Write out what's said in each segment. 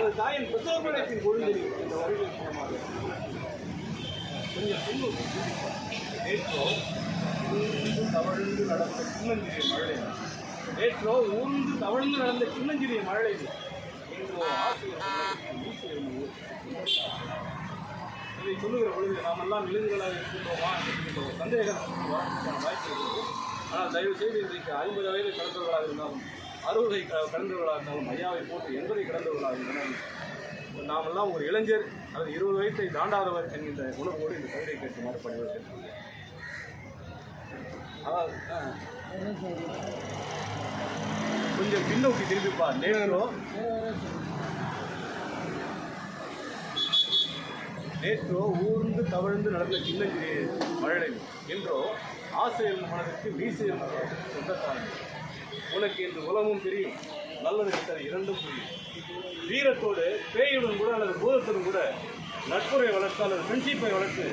ஒரு தாயின் பிரசோபனத்தின் பள்ளியத்தின் இந்த வரிகள் மூலமாக. கொஞ்சம் பின்னோக்கி நேற்றோ ஊர்ந்து தவழ்ந்து நடந்த சின்னஞ்சிறிய மழை நேற்றோ ஊர்ந்து தவழ்ந்து நடந்த சின்னஞ்சிறிய மழலை இதை. சொல்லுகிற பொழுது நாம் எல்லாம் இருக்கின்றோமா என்கின்ற ஒரு சந்தேகம் வாய்ப்பு இருக்கிறது. ஆனால் தயவு செய்து இன்றைக்கு ஐம்பது வயது கடந்தவர்களாக இருந்தாலும் அறுபதை க- கடந்தவர்களாக இருந்தாலும் ஐயாவை போட்டு எண்பதை கடந்தவர்களாக இருந்தாலும் நாமெல்லாம் ஒரு இளைஞர் அல்லது இருபது வயசை தாண்டாதவர் என்கின்ற உணர்வோடு இந்த கவிதை கேட்குமாறு பணிவர்கள் அதாவது கொஞ்சம் பின்னோக்கி திரும்பிப்பார் நேரோ. நேற்றோ ஊர்ந்து தவழ்ந்து நடந்த சின்னஞ்சிறிய மழலை என்றோ ஆசிரியர் மனதிற்கு வீசியல் சொந்தக்காரன் உனக்கு என்று உலகமும் தெரியும். நல்லது கெட்டது இரண்டும் புரியும். வீரத்தோடு பேயுடன் கூட அல்லது பூதத்துடன் கூட நட்புரை வளர்த்து அல்லது ஃப்ரெண்ட்ஷிப்பை வளர்த்து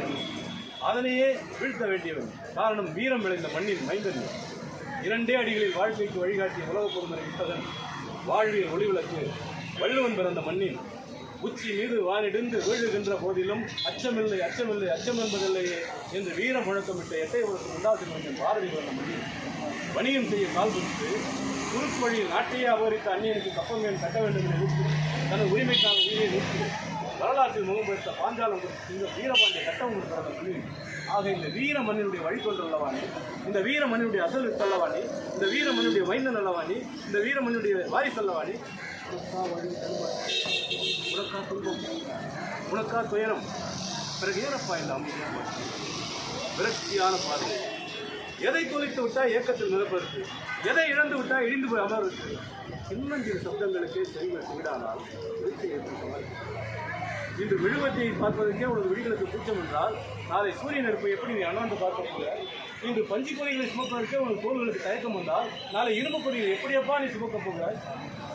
அதனையே வீழ்த்த வேண்டியவன். காரணம் வீரம் விளைந்த மண்ணின் மைந்தன். இரண்டே அடிகளில் வாழ்க்கைக்கு வழிகாட்டிய உலக பொருந்தனை விட்டதன் வாழ்வியல் ஒளிவிளக்கு வள்ளுவன் பிறந்த மண்ணின். உச்சி மீது வாரிடிந்து வீழுகின்ற போதிலும் அச்சமில்லை அச்சமில்லை அச்சம் என்பதில்லையே என்று வீர முழக்கமிட்ட எட்டை உலகம் உண்டாசி மனிதன் பாரதி வந்த மண்ணின் வணிகம் செய்ய கால் குறித்து குறுக்கு வழியில் நாட்டையே அபகரித்த அந்நியனுக்கு கப்பங்கன் கட்ட வேண்டும் என நிறுத்தி தனது உரிமைக்கான உயிரை நிறுத்தி வரலாற்றில் முகம்பெடுத்த பாஞ்சாலம் குறித்து இந்த வீரபாண்டிய கட்டம் கொடுக்கிறத மண்ணின் ஆக இந்த வீர மண்ணினுடைய வழிகொண்டு உள்ளவாணி இந்த வீர மண்ணினுடைய அசல் தள்ளவாணி இந்த வீர மண்ணினுடைய மைந்தன் அல்லவானி இந்த வீர மண்ணினுடைய வாரிசல்லவாணி உனக்கா வழி தருவாய். உனக்கா துன்பம் உனக்கா துயரம் பிறகு ஏனப்பா இந்த அமைதியாக விரக்தியான பார்வை எதை தொலைத்து விட்டால் ஏக்கத்தில் மிதப்பதற்கு எதை இழந்து விட்டால் இழிந்து போய் அமர்வதற்கு சின்னஞ்சிறு சப்தங்களுக்கே செல்வ சீடானால் விருத்தியை எப்படி சமாளிப்பது? இன்று விழுவத்தை பார்ப்பதற்கே உனது விழிகளுக்கு கூச்சம் என்றால் நாளை சூரிய நெருப்பை எப்படி நீ அண்ணாந்து பார்க்க போகிறாய் இன்று பஞ்சு கொடிகளை சுமப்பதற்கே உனது தோள்களுக்கு தயக்கம் வந்தால் நாளை இரும்பு கொடிகளை எப்படியப்பா நீ சுமக்கப் போகிறாய்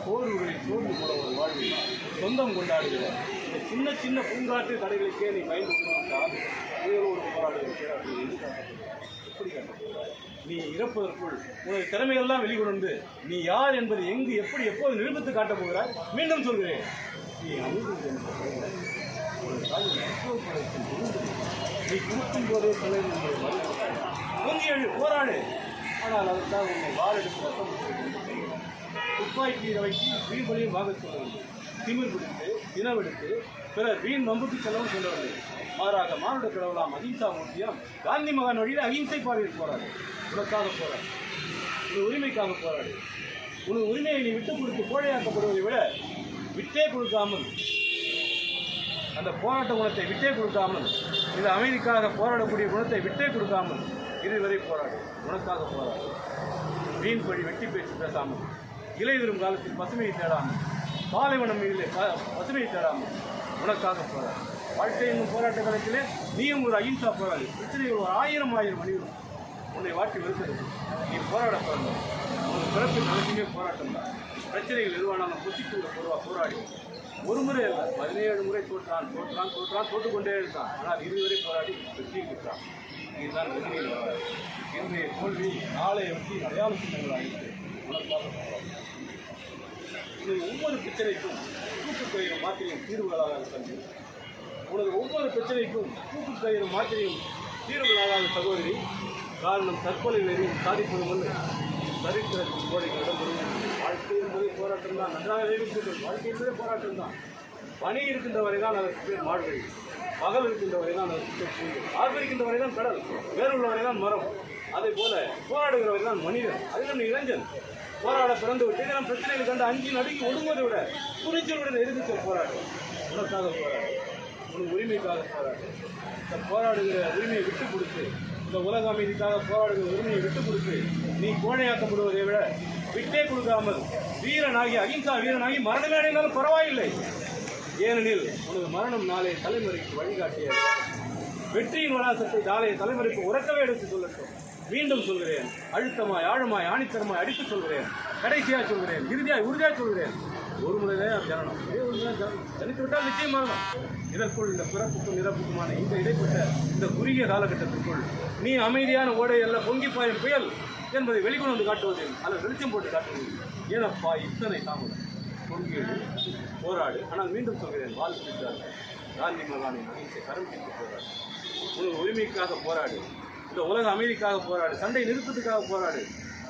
சோர்வுகளில் சோர்ந்து போன ஒரு வாழ்வில் சொந்தம் கொண்டாடுகிற இந்த சின்ன சின்ன பூங்காற்று தடைகளுக்கே நீ பயந்து கொண்டால் உயிரோடு போராடுகிற எப்படி நீ இறப்பதற்குள் உனது திறமையெல்லாம் வெளிக்கொண்டு நீ யார் என்பதை எங்கு எப்படி எப்போது நிரூபித்து காட்டப் போகிறாய்? மீண்டும் சொல்கிறேன். நீ அமைதி என்று ஒரு தாய் மருத்துவ நீ போதே தலைவர் உங்களை மறுக்கிறாய் போராடு ஆனால் அதற்காக உன்னை வாழெடுத்து ரத்தம் துப்பாக்கி வைத்து வீண்பலியும் வாங்க சொல்லவில்லை திமிர் பிடித்து தினவெடுத்து பிறர் வீண் வம்புக்கு செல்லவும் சொல்லவில்லை மாறாக மானுட கடவுளாம் அகிம்சா மூர்த்தியாம் காந்தி மகான் வழியில் அகிம்சை பாதையில் போராடு. உனக்காக போராடு. உன் உரிமைக்காக போராடு. உன் உரிமையை நீ விட்டு கொடுத்து கோழையாக்கப்படுவதை விட விட்டே கொடுக்காமல் அந்த போராட்ட குணத்தை விட்டே கொடுக்காமல் இந்த அமைதிக்காக போராடக்கூடிய குணத்தை விட்டே கொடுக்காமல் இதுவரை போராடு உனக்காக போராடு. வீண் பழி வெட்டி பேச்சு பேசாமல் இலை வரும் காலத்தில் பசுமையை தேடாமல் பாலைவனம் மீதிலே பசுமையை தேடாமல் உனக்காக போராடு. வாழ்க்கை என்னும் போராட்ட காலத்தில் நீயும் ஒரு அகிம்சா போராளி. பிரச்சனைகள் ஒரு ஆயிரம் ஆயிரம் மணிகள் உன்னை வாட்டி வெறுக்கிறது நீ போராட பிறந்த உன் பிறப்பு அவசியமே போராட்டம் தான். பிரச்சனைகள் எதுவானாலும் புசித்து பொதுவாக போராடி. ஒரு முறை இல்லை பதினேழு முறை தோற்றான் தோற்றான் தோற்றான் தோற்றுக்கொண்டே இருந்தான் ஆனால் இதுவரை போராடி வெற்றி பெற்றான். இதுதான் வெற்றியில் இன்றைய தோல்வி நாளைய வெற்றி அடையாள சின்னங்களாக இருக்கு உனக்காக போராடு. ஒவ்வொரு பிரச்சனைக்கும் தூக்கு மாத்திரையும் தீர்வுகளாக தம்பி உனது ஒவ்வொரு பிரச்சனைக்கும் தூக்கு மாத்திரையும் தீர்வுகளாக சகோதரி காரணம் தற்கொலை வெறியும் சாதிப்பது ஒன்று சரித்திரத்தின் கோடைகளிடம் வாழ்க்கை என்பதே போராட்டம் தான். நன்றாக இருக்கிறது வாழ்க்கை என்பதே போராட்டம் தான். பணி இருக்கின்ற வரை தான் அதற்கு பேர் மாடுகள் பகல் இருக்கின்ற வரை தான் அதற்கு பேர் பூண்டு ஆர்ப்பரிக்கின்ற இருக்கின்ற வரை தான் கடல். வேறுள்ள வரை தான் மரம். அதே போல போராடுகிற வரை தான் மனிதன். அதில் நீ இளைஞன். போராட பிறந்து விட்டு நம்ம பிரச்சனைகள் கண்டு அஞ்சு நடுக்கி ஒடுங்குவதை விட துணிச்சலுடன் எதிர்த்து போராட்டம். உனக்காக போராட்டம் உன் உரிமைக்காக போராட்டம் இந்த போராடுகிற உரிமையை விட்டு கொடுத்து இந்த உலக அமைதிக்காக போராடுகிற உரிமையை விட்டு கொடுத்து நீ கோணையாக்கப்படுவதை விட விட்டே கொடுக்காமல் வீரனாகி அகிம்சா வீரனாகி மரணமே அடைந்தாலும் பரவாயில்லை. ஏனெனில் உனது மரணம் நாளைய தலைமுறைக்கு வழிகாட்டிய வெற்றியின் வராசத்தை நாளைய தலைமுறைக்கு உறக்கவே எடுத்து சொல்லட்டும். மீண்டும் சொல்கிறேன். அழுத்தமாய் ஆழமாய் ஆணித்தரமாய் அடித்து சொல்கிறேன். கடைசியாக சொல்கிறேன். இறுதியாய் உறுதியாக சொல்கிறேன். ஒரு முறைதான் ஜனனம். ஜனனம். ஜனித்து விட்டால் நிச்சயம் மரணம். இதற்குள் இந்த பிறப்புக்கும் இறப்புக்குமான இந்த இடைப்பட்ட இந்த குறுகிய காலகட்டத்திற்குள் நீ அமைதியான ஓடை அல்ல பொங்கி பாயும் புயல் என்பதை வெளிக்கொண்டு வந்து காட்டுவது அல்லது வெளிச்சம் போட்டு காட்டுவது ஏனப்பா இத்தனை தாமதம்? பொங்கேடு போராடு. ஆனால் மீண்டும் சொல்கிறேன் வாழ் பிடித்தார். காந்தி மகானின் அகிம்சை கரம் பிடித்து போராடு. உனது உரிமைக்காக போராடு. இந்த உலக அமைதிக்காக போராடு. சண்டை நிறுத்தத்துக்காக போராடு.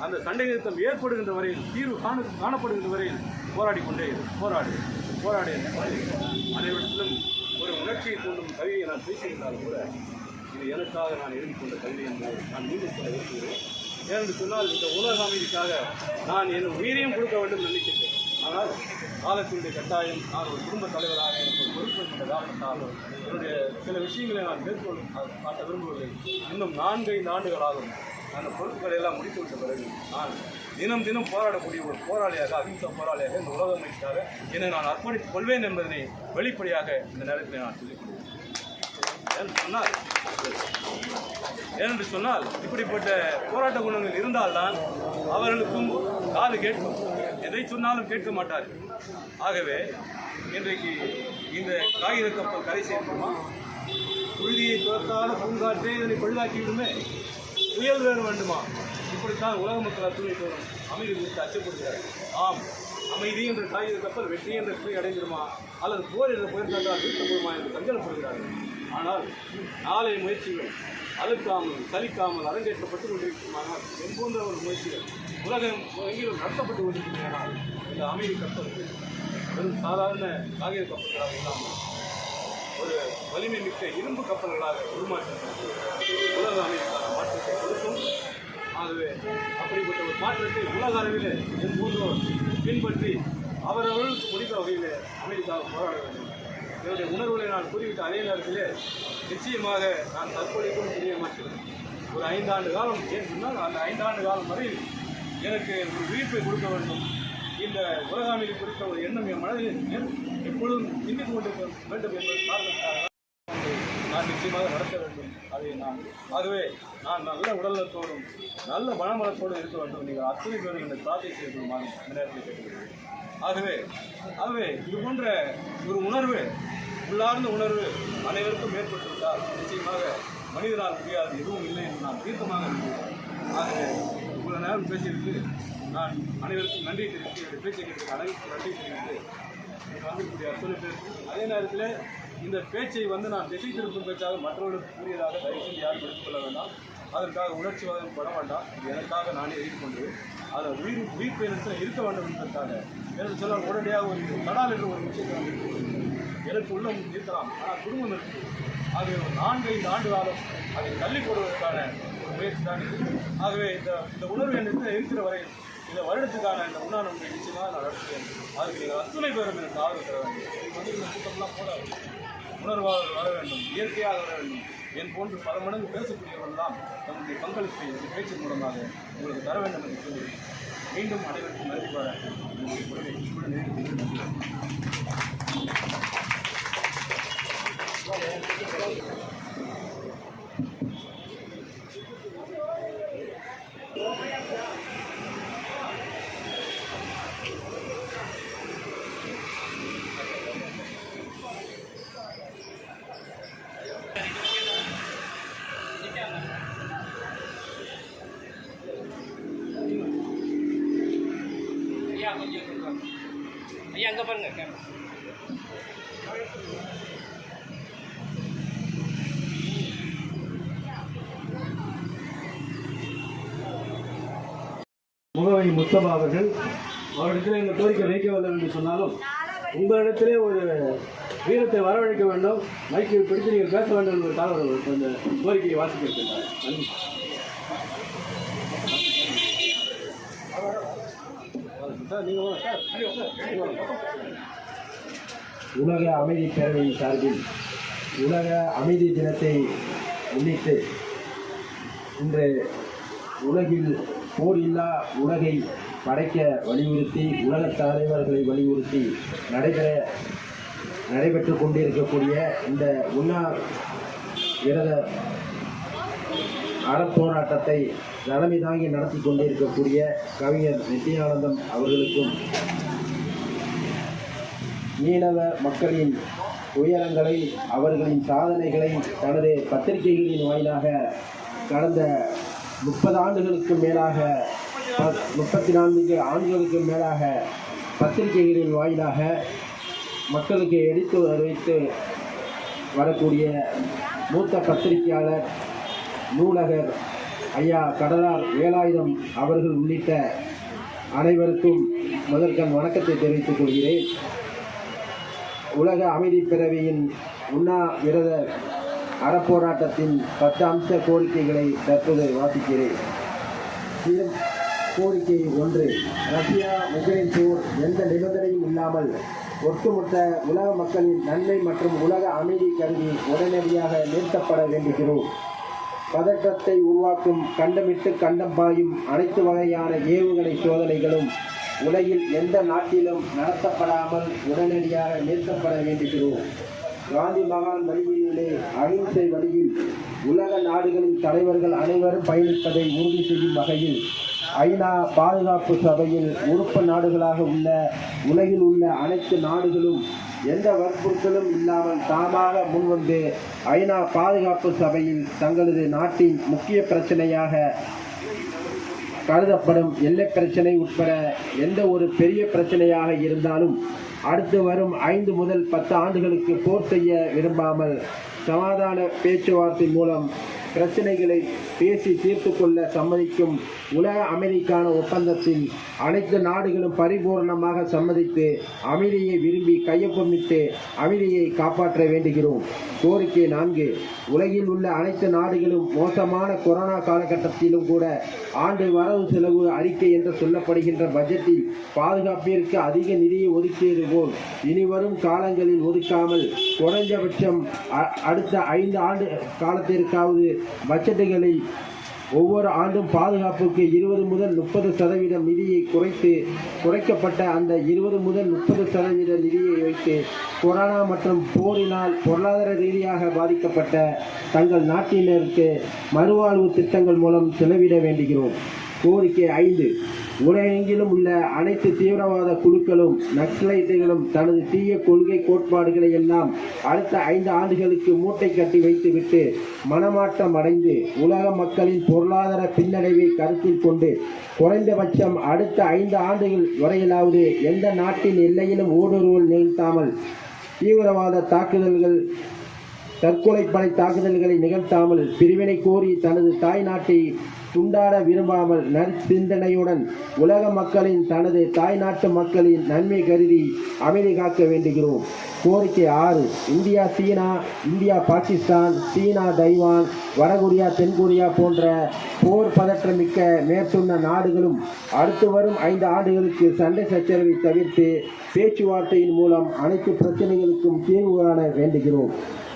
அந்த சண்டை நிறுத்தம் ஏற்படுகின்ற வரையில் தீர்வு காண காணப்படுகின்ற வரையில் போராடி கொண்டே போராடு. போராடு என்ற அனைவரிடத்திலும் ஒரு உணர்ச்சியை தூண்டும் கவிதையை நான் பேசியிருந்தாலும் கூட இது எனக்காக நான் எழுதி கொண்ட கவிதை என்று நான் மீண்டும் சொல்ல விரும்புகிறேன். ஏனென்று சொன்னால் இந்த உலக அமைதிக்காக நான் என் உயிரையும் கொடுக்க வேண்டும் நினைக்கின்றேன். ஆனால் காலத்தினுடைய கட்டாயம் நான் ஒரு குடும்ப தலைவராக எனக்கு ஒரு பொறுப்பு என்ற காரணத்தால் என்னுடைய சில விஷயங்களை நான் மேற்கொள் காட்ட விரும்பவில்லை. இன்னும் நான்கைந்து ஆண்டுகளாகும் அந்த பொறுப்புகளை எல்லாம் முடித்து விட்ட பிறகு நான் தினம் தினம் போராடக்கூடிய ஒரு போராளியாக அகிம்சா போராளியாக இந்த உலக அமைதிக்காக என்னை நான் அர்ப்பணித்துக் கொள்வேன் என்பதனை வெளிப்படையாக இந்த நேரத்தில் நான் சொல்லி கொள்கிறேன் சொன்னால்? ஏனென்று சொன்னால் இப்படிப்பட்ட போராட்ட குணங்கள் இருந்தால்தான் அவர்களுக்கும் காது கேட்கும். எதை சொன்னாலும் கேட்க மாட்டார்கள். ஆகவே இன்றைக்கு இந்த காகித கப்பல் கரை சேர்க்குமா புழுதியை துரத்தாத பூங்காற்றே இதனை பழுதாக்கி விடுமே புயல் வேறு வேண்டுமா? இப்படித்தான் உலக மக்கள் அத்துணை தோறும் அமைதி குறித்து அச்சப்படுகிறார்கள். ஆம் அமைதி என்ற காகித கப்பல் வெற்றி என்ற போய் அடைந்துடுமா? அல்லது போர் என்ற புயற்காட்டால் வீழ்த்தப்படுமா என்று சஞ்சலப்படுகிறார்கள் ஆனால் நாளைய முயற்சிகள் அழுக்காமல் சலிக்காமல் அரங்கேற்றப்பட்டு கொண்டிருக்குமானால் என் ஒரு முயற்சிகள் உலகம் எங்கிலும் நடத்தப்பட்டு கொண்டிருக்கிறேனால் இந்த அமைதி கப்பல்கள் வெறும் சாதாரண காகித கப்பல்களாக இல்லாமல் ஒரு வலிமை மிக்க இரும்பு கப்பல்களாக உருமாற்றப்பட்டு உலக அமைதிக்கான மாற்றத்தை கொடுக்கும். ஆகவே அப்படிப்பட்ட ஒரு மாற்றத்தை உலக அளவில் என் போன்றோர் பின்பற்றி அவரவர்களுக்கு முடிந்த வகையில் அமைதிக்காக போராட வேண்டும். என்னுடைய உணர்வுகளை நான் கூறிவிட்ட அதே நேரத்திலே நிச்சயமாக நான் தற்கொலைக்கும் தெரிய மாட்டேன் ஒரு ஐந்தாண்டு காலம் ஏன் சொன்னால் அந்த ஐந்தாண்டு காலம் வரையில் எனக்கு ஒரு விழிப்பை கொடுக்க வேண்டும். இந்த உலக குறித்த ஒரு எண்ணம் என் மனதில் எப்பொழுதும் சிந்தித்து கொண்டிருக்க வேண்டும் என்பது காரணத்தால் நான் நிச்சயமாக நடத்த வேண்டும். அதை நான் ஆகவே நான் நல்ல உடல்நலத்தோடும் நல்ல மனமலத்தோடும் இருக்க வேண்டும். நீங்கள் அத்தனை பேரும் என்னை பிரார்த்தனை செய்யப்படுமாறு இந்த நேரத்தில் கேட்டுக்கிறேன் ஆகவே ஆகவே இது போன்ற ஒரு உணர்வு உள்ளார்ந்த உணர்வு அனைவருக்கும் ஏற்பட்டிருந்தால் நிச்சயமாக மனிதனால் முடியாது எதுவும் இல்லை என்று நான் தீர்க்கமாக நம்புகிறேன். ஆகவே இவ்வளவு நேரம் பேசியிருக்கு நான் அனைவருக்கும் நன்றி தெரிவித்து என்னுடைய பேச்சை கேட்டு அனைவருக்கும் நன்றி தெரிவித்து வந்திருக்கக்கூடிய அத்தனை பேருக்கு அதே நேரத்தில் இந்த பேச்சை வந்து நான் திசை திருப்பும் பேச்சாக மற்றவர்களுக்கு கூறியதாக தயவு செஞ்சு யாரும் எடுத்துக்கொள்ள வேண்டாம். அதற்காக உணர்ச்சி வாதம் பட வேண்டாம். எனக்காக நானே எழுதி அதை உயிர் உயிர் பயணத்தில் இருக்க வேண்டும் என்பதற்காக. எனக்கு சொல்ல உடனடியாக ஒரு தடால் என்று ஒரு விஷயத்தை நான் எனக்கு உள்ளம் இருக்கலாம் ஆனால் குடும்பம் இருக்குது அது ஒரு நான்கு ஐந்து ஆண்டு காலம் அதை தள்ளி போடுவதற்கான ஒரு முயற்சி தான் இது ஆகவே இந்த இந்த உணர்வு என்னிடத்தில் இருக்கிற வரை இந்த வருடத்துக்கான இந்த உண்ணாநம்பை நிச்சயமாக நான் நடத்துவேன் அதுக்கு நீங்கள் அத்துணை பெறும் எனக்கு ஆதரவு தர வேண்டும் இதுக்கு வந்து இந்த கூட்டம்லாம் போட உணர்வாளர்கள் வர வேண்டும் இயற்கையாக வர வேண்டும் என் போன்று பல மடங்கு பேசக்கூடியவர்கள்லாம் நம்முடைய பங்களிப்பை இந்த பேச்சின் மூலமாக உங்களுக்கு தர வேண்டும் என்று சொல்லி மீண்டும் அனைவருக்கும் நன்றி பாராட்டி ஐயா கொஞ்சம் இங்க பாருங்க. ஐயா அங்கே பாருங்க கேமரா முகவை முத்தபா அவர்கள் அவரிடத்தில் இந்த கோரிக்கை வைக்க வேண்டும் என்று சொன்னாலும் உங்களிடத்திலே ஒரு வீரத்தை வரவழைக்க வேண்டும் மைக்கை பிடித்து நீங்கள் பேச வேண்டும் என்று தலைவர் அந்த கோரிக்கையை வாசிக்க நன்றி. உலக அமைதி பேரவையின் சார்பில் உலக அமைதி தினத்தை முன்னிட்டு இன்று உலகில் போர் இல்லா உலகை படைக்க வலியுறுத்தி உலகத் தலைவர்களை வலியுறுத்தி நடைபெற நடைபெற்று கொண்டிருக்கக்கூடிய இந்த உண்ணா விரத அறப்போராட்டத்தை தலைமை தாங்கி நடத்தி கொண்டிருக்கக்கூடிய கவிஞர் நித்யானந்தம் அவர்களுக்கும் மீனவ மக்களின் உயரங்களை அவர்களின் சாதனைகளை தனது பத்திரிகைகளின் வாயிலாக கடந்த முப்பது ஆண்டுகளுக்கு மேலாக முப்பத்தி நான்கு ஆண்டுகளுக்கு மேலாக பத்திரிகைகளின் வாயிலாக மக்களுக்கு எடுத்து வைத்து வரக்கூடிய மூத்த பத்திரிகையாளர் நூலகர் ஐயா கடலார் வேலாயுதம் அவர்கள் உள்ளிட்ட அனைவருக்கும் முதற்கண் வணக்கத்தை தெரிவித்துக் கொள்கிறேன். உலக அமைதி பிறவியின் உண்ணா விரத அறப்போராட்டத்தின் பத்து அம்ச கோரிக்கைகளை தற்போது வாசிக்கிறேன். கோரிக்கை ஒன்று ரஷ்யா உக்ரைன் போர் எந்த நிபந்தனையும் இல்லாமல் ஒட்டுமொத்த உலக மக்களின் நன்மை மற்றும் உலக அமைதி கருதி உடனடியாக நிறுத்தப்பட வேண்டுகிறோம். பதற்றத்தை உருவாக்கும் கண்டமிட்டு கண்டம் பாயும் அனைத்து வகையான ஏவுகணை சோதனைகளும் உலகில் எந்த நாட்டிலும் நடத்தப்படாமல் உடனடியாக நிறுத்தப்பட வேண்டுகிறோம். காந்தி மகான் வழியிலே அகிம்சை வழியில் உலக நாடுகளின் தலைவர்கள் அனைவரும் பயணிப்பதை உறுதி செய்யும் வகையில் ஐநா பாதுகாப்பு சபையில் உறுப்பு நாடுகளாக உள்ள உலகில் உள்ள அனைத்து நாடுகளும் எந்த வற்புறுத்தலும் இல்லாமல் தாமாக முன்வந்து ஐநா பாதுகாப்பு சபையில் தங்களது நாட்டின் முக்கிய பிரச்சனையாக கருதப்படும் எல்லை பிரச்சனை உட்பட எந்த ஒரு பெரிய பிரச்சனையாக இருந்தாலும் அடுத்து வரும் ஐந்து முதல் பத்து ஆண்டுகளுக்கு போர் செய்ய விரும்பாமல் சமாதான பேச்சுவார்த்தை மூலம் பிரச்சனைகளை பேசி தீர்த்து கொள்ள சம்மதிக்கும் உலக அமைதிக்கான ஒப்பந்தத்தில் அனைத்து நாடுகளும் பரிபூர்ணமாக சம்மதித்து அமைதியை விரும்பி கையொப்பமிட்டு அமைதியை காப்பாற்ற வேண்டுகிறோம். கோரிக்கை நான்கு உலகில் உள்ள அனைத்து நாடுகளும் மோசமான கொரோனா காலகட்டத்திலும் கூட ஆண்டு வரவு செலவு அறிக்கை என்று சொல்லப்படுகின்ற பட்ஜெட்டில் பாதுகாப்பிற்கு அதிக நிதியை ஒதுக்கியது போல் இனிவரும் காலங்களில் ஒதுக்காமல் குறைஞ்சபட்சம் அடுத்த ஐந்து ஆண்டு காலத்திற்காவது பட்ஜெட்டுகளில் ஒவ்வொரு ஆண்டும் பாதுகாப்புக்கு இருபது முதல் முப்பது சதவீதம் நிதியை குறைத்து குறைக்கப்பட்ட அந்த இருபது முதல் முப்பது சதவீத நிதியை வைத்து கொரோனா மற்றும் போரினால் பொருளாதார ரீதியாக பாதிக்கப்பட்ட தங்கள் நாட்டினருக்கு மறுவாழ்வு திட்டங்கள் மூலம் செலவிட வேண்டுகிறோம். கோரிக்கை ஐந்து. உலகெங்கிலும் உள்ள அனைத்து தீவிரவாத குழுக்களும் நக்சலைட்டுகளும் தனது தீய கொள்கை கோட்பாடுகளை எல்லாம் அடுத்த ஐந்து ஆண்டுகளுக்கு மூட்டை கட்டி வைத்துவிட்டு மனமாற்றம் அடைந்து உலக மக்களின் பொருளாதார பின்னடைவை கருத்தில் கொண்டு குறைந்தபட்சம் அடுத்த ஐந்து ஆண்டுகள் வரையிலாவது எந்த நாட்டின் எல்லையிலும் ஊடுருவல் நிகழ்த்தாமல் தீவிரவாத தாக்குதல்கள் தற்கொலைப்படை தாக்குதல்களை நிகழ்த்தாமல் பிரிவினை கோரி தனது தாய் நாட்டை துண்டாட விரும்பாமல் நற்சிந்தனையுடன் உலக மக்களின் தனது தாய்நாட்டு மக்களின் நன்மை கருதி அமைதி காக்க வேண்டுகிறோம். கோரிக்கை ஆறு இந்தியா சீனா இந்தியா பாகிஸ்தான் சீனா தைவான் வடகொரியா தென்கொரியா போன்ற போர் பதற்றமிக்க மேற்சொன்ன நாடுகளும் அடுத்து வரும் ஐந்து ஆண்டுகளுக்கு சண்டை சச்சரவை தவிர்த்து பேச்சுவார்த்தையின் மூலம் அனைத்து பிரச்சனைகளுக்கும் தீர்வு காண வேண்டுகிறோம்.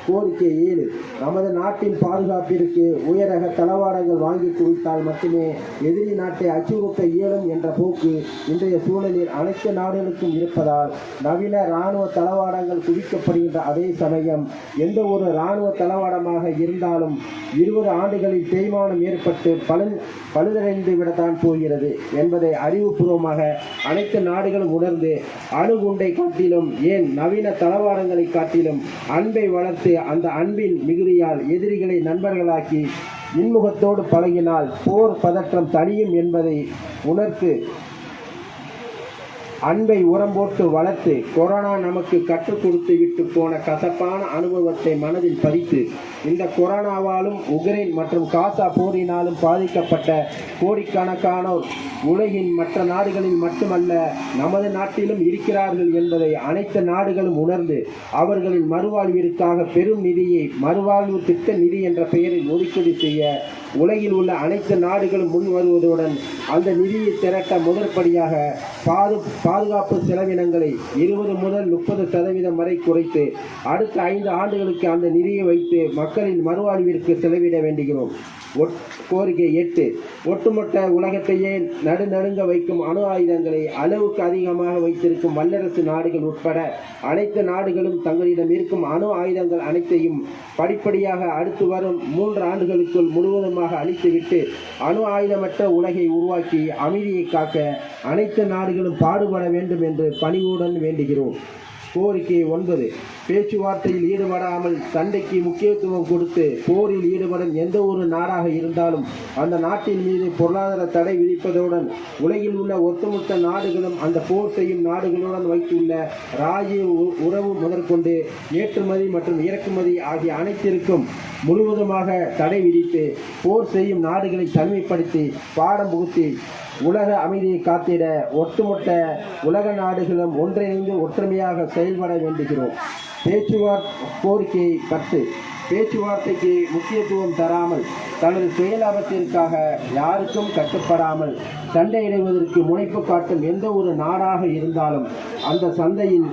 கோரிக்கை ஏழு நமது நாட்டின் பாதுகாப்பிற்கு உயரக தளவாடங்கள் வாங்கி குவித்தால் மட்டுமே எதிரி நாட்டை அச்சுறுத்த இயலும் என்ற போக்கு இன்றைய சூழலில் அனைத்து நாடுகளுக்கும் இருப்பதால் நவீன இராணுவ தளவாடங்கள் குவிக்கப்படுகின்ற அதே சமயம் எந்த ஒரு இராணுவ தளவாடமாக இருந்தாலும் இருபது ஆண்டுகளில் தேய்மானம் ஏற்பட்டு பலன் பழுதடைந்து விடத்தான் போகிறது என்பதை அறிவுபூர்வமாக அனைத்து நாடுகளும் உணர்ந்து அணுகுண்டை காட்டிலும் ஏன் நவீன தளவாடங்களை காட்டிலும் அன்பை வளர்த்து அந்த அன்பின் மிகுதியால் எதிரிகளை நண்பர்களாக்கி இன்முகத்தோடு பழகினால் போர் பதற்றம் தணியும் என்பதை உணர்த்து அன்பை உரம் போட்டு வளர்த்து கொரோனா நமக்கு கற்றுக் கொடுத்து விட்டு போன கசப்பான அனுபவத்தை மனதில் பதித்து இந்த கொரோனாவாலும் உக்ரைன் மற்றும் காசா போரினாலும் பாதிக்கப்பட்ட கோடிக்கணக்கானோர் உலகின் மற்ற நாடுகளில் மட்டுமல்ல நமது நாட்டிலும் இருக்கிறார்கள் என்பதை அனைத்து நாடுகளும் உணர்ந்து அவர்களின் மறுவாழ்விற்காக பெரும் நிதியை மறுவாழ்வு திட்ட நிதி என்ற பெயரில் ஒதுக்கீடு செய்ய உலகில் உள்ள அனைத்து நாடுகளும் முன் வருவதுடன் அந்த நிதியை திரட்ட முதற்படியாக பாது பாதுகாப்பு செலவினங்களை இருபது முதல் முப்பது சதவீதம் வரை குறைத்து அடுத்த ஐந்து ஆண்டுகளுக்கு அந்த நிதியை வைத்து மக்களின் மறுவாழ்விற்கு செலவிட வேண்டுகிறோம். கோரிக்கை எட்டு ஒட்டுமொத்த உலகத்தையே நடுநடுங்க வைக்கும் அணு ஆயுதங்களை அளவுக்கு அதிகமாக வைத்திருக்கும் வல்லரசு நாடுகள் உட்பட அனைத்து நாடுகளும் தங்களிடம் இருக்கும் அணு ஆயுதங்கள் அனைத்தையும் படிப்படியாக அடுத்து வரும் மூன்று ஆண்டுகளுக்குள் முழுவதுமாக அழித்துவிட்டு அணு ஆயுதமற்ற உலகை உருவாக்கி அமைதியை காக்க அனைத்து நாடுகளும் பாடுபட வேண்டும் என்று பணிவுடன் வேண்டுகிறோம். கோரிக்கை ஒன்பது. பேச்சுவார்த்தையில் ஈடுபடாமல் சண்டைக்கு முக்கியத்துவம் கொடுத்து போரில் ஈடுபடும் எந்த ஒரு நாடாக இருந்தாலும் அந்த நாட்டின் மீது பொருளாதார தடை விதிப்பதுடன் உலகில் உள்ள ஒட்டுமொத்த நாடுகளும் அந்த போர் செய்யும் நாடுகளுடன் வைத்துள்ள ராஜ்ய உ- உறவு முதற்கொண்டு ஏற்றுமதி மற்றும் இறக்குமதி ஆகிய அனைத்திற்கும் முழுவதுமாக தடை விதித்து போர் செய்யும் நாடுகளை தனிமைப்படுத்தி பாடம் புகுத்தி உலக அமைதியை காத்திட ஒட்டுமொத்த உலக நாடுகளும் ஒன்றிணைந்து ஒற்றுமையாக செயல்பட வேண்டுகிறோம். பேச்சுவார்த்தை கோரிக்கை பத்து. பேச்சுவார்த்தைக்கு முக்கியத்துவம் தராமல் தனது சுயலாபத்திற்காக யாருக்கும் கட்டுப்படாமல் சண்டையிடுவதற்கு முனைப்பு காட்டும் எந்த ஒரு நாடாக இருந்தாலும் அந்த சந்தையில்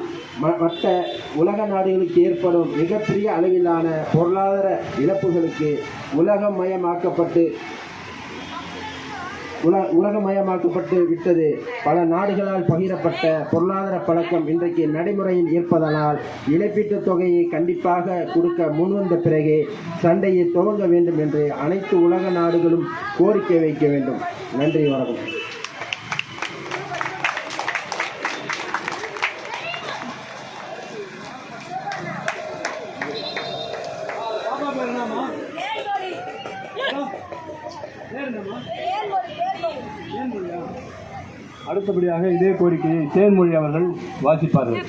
ம- மற்ற உலக நாடுகளுக்கு ஏற்படும் மிகப்பெரிய அளவிலான பொருளாதார இழப்புகளுக்கு உலகமயமாக்கப்பட்டு உல உலகமயமாக்கப்பட்டு விட்டது. பல நாடுகளால் பகிரப்பட்ட பொருளாதார பழக்கம் இன்றைக்கு நடைமுறையில் இருப்பதனால் இழப்பீட்டுத் தொகையை கண்டிப்பாக கொடுக்க முன்வந்த பிறகே சண்டையை துவங்க வேண்டும் என்று அனைத்து உலக நாடுகளும் கோரிக்கை வைக்க வேண்டும். நன்றி வணக்கம். அடுத்தபடியாக இதே கோரிக்கையை தேன்மொழி அவர்கள் வாசிப்பார்கள்.